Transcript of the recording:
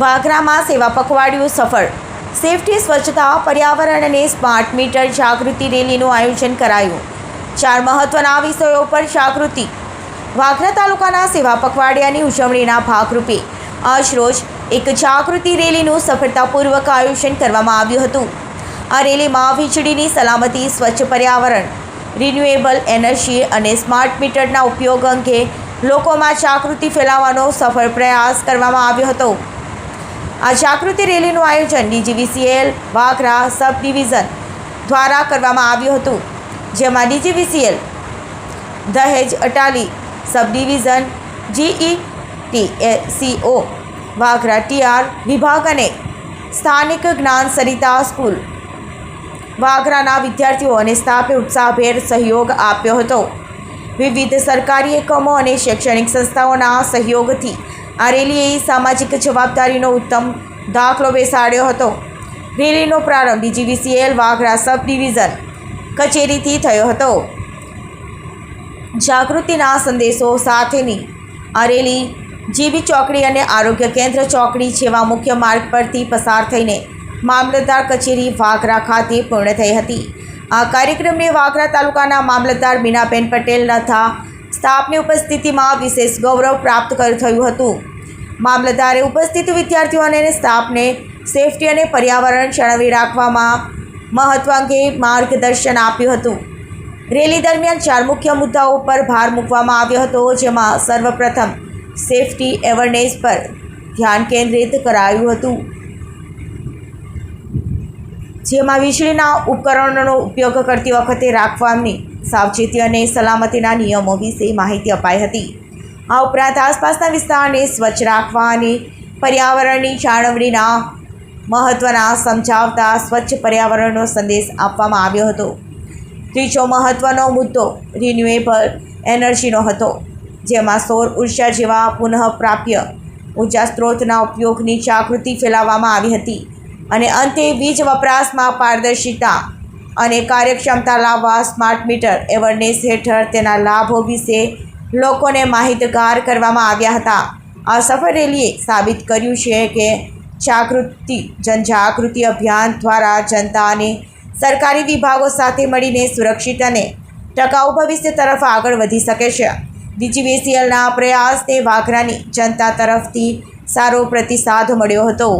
વાઘરામાં સેવા પખવાડિયું સફળ. સેફટી, સ્વચ્છતા, પર્યાવરણ અને સ્માર્ટ મીટર જાગૃતિ રેલીનું આયોજન કરાયું. ચાર મહત્વના વિષયો પર જાગૃતિ. વાઘરા તાલુકાના સેવા પખવાડિયાની ઉજવણીના ભાગરૂપે આજરોજ એક જાગૃતિ રેલીનું સફળતાપૂર્વક આયોજન કરવામાં આવ્યું હતું. આ રેલીમાં વીજળીની સલામતી, સ્વચ્છ પર્યાવરણ, રિન્યુએબલ એનર્જી અને સ્માર્ટ મીટરના ઉપયોગ અંગે લોકોમાં જાગૃતિ ફેલાવવાનો સફળ પ્રયાસ કરવામાં આવ્યો હતો. આ જાગૃતિ રેલીનું આયોજન ડીજીવીસીએલ, વાઘરા સબ ડિવિઝન દ્વારા કરવામાં આવ્યું હતું. જેમાં DGVCL, Dahej Atali sub division GETCO Vaghra TR વિભાગ અને સ્થાનિક જ્ઞાન સરિતા સ્કૂલ વાઘરાના વિદ્યાર્થીઓ અને સ્ટાફે ઉત્સાહભેર સહયોગ આપ્યો હતો. વિવિધ સરકારી એકમો અને શૈક્ષણિક સંસ્થાઓના સહયોગથી આ રેલીએ સામાજિક જવાબદારીનો ઉત્તમ દાખલો બેસાડ્યો હતો. રેલીનો પ્રારંભ ડીજીવીસીએલ વાઘરા સબ ડિવિઝન કચેરીથી થયો હતો. જાગૃતિના સંદેશો સાથેની આ રેલી જીબી ચોકડી અને આરોગ્ય કેન્દ્ર ચોકડી જેવા મુખ્ય માર્ગ પરથી પસાર થઈને મામલતદાર કચેરી વાઘરા ખાતે પૂર્ણ થઈ હતી. આ કાર્યક્રમને વાઘરા તાલુકાના મામલતદાર બીનાબેન પટેલ તથા સ્ટાફની ઉપસ્થિતિમાં વિશેષ ગૌરવ પ્રાપ્ત થયું હતું. મામલતદારે ઉપસ્થિત વિદ્યાર્થીઓ અને સ્ટાફને સેફટી અને પર્યાવરણ જાળવી રાખવામાં મહત્વ અંગે માર્ગદર્શન આપ્યું હતું. રેલી દરમિયાન ચાર મુખ્ય મુદ્દાઓ પર ભાર મૂકવામાં આવ્યો હતો, જેમાં સર્વપ્રથમ સેફટી એવરનેસ પર ધ્યાન કેન્દ્રિત કરાયું હતું. જેમાં વીજળીના ઉપકરણોનો ઉપયોગ કરતી વખતે રાખવાની સાવચેતી અને સલામતીના નિયમો વિશે માહિતી અપાઈ હતી. આ ઉપરાંત આસપાસના વિસ્તારને સ્વચ્છ રાખવા અને પર્યાવરણની જાળવણીના મહત્ત્વના સમજાવતા સ્વચ્છ પર્યાવરણનો સંદેશ આપવામાં આવ્યો હતો. ત્રીજો મહત્ત્વનો મુદ્દો રિન્યુએબલ એનર્જીનો હતો, જેમાં સૌર ઊર્જા જેવા પુનઃપ્રાપ્ય ઊર્જા સ્ત્રોતના ઉપયોગની જાગૃતિ ફેલાવવામાં આવી હતી અને અંતે વીજ વપરાશમાં પારદર્શિતા અને કાર્યક્ષમતા લાવવા સ્માર્ટ મીટર એવરનેસ હેઠળ તેના લાભો વિશે લોકોને માહિતગાર કરવામાં આવ્યા હતા. આ સફળ રેલીએ સાબિત કર્યું છે કે જાગૃતિ, જનજાગૃતિ અભિયાન દ્વારા જનતા અને સરકારી વિભાગો સાથે મળીને સુરક્ષિત અને ટકાઉ ભવિષ્ય તરફ આગળ વધી શકે છે. ડીજીવીસીએલના પ્રયાસને વાઘરાની જનતા તરફથી સારો પ્રતિસાદ મળ્યો હતો.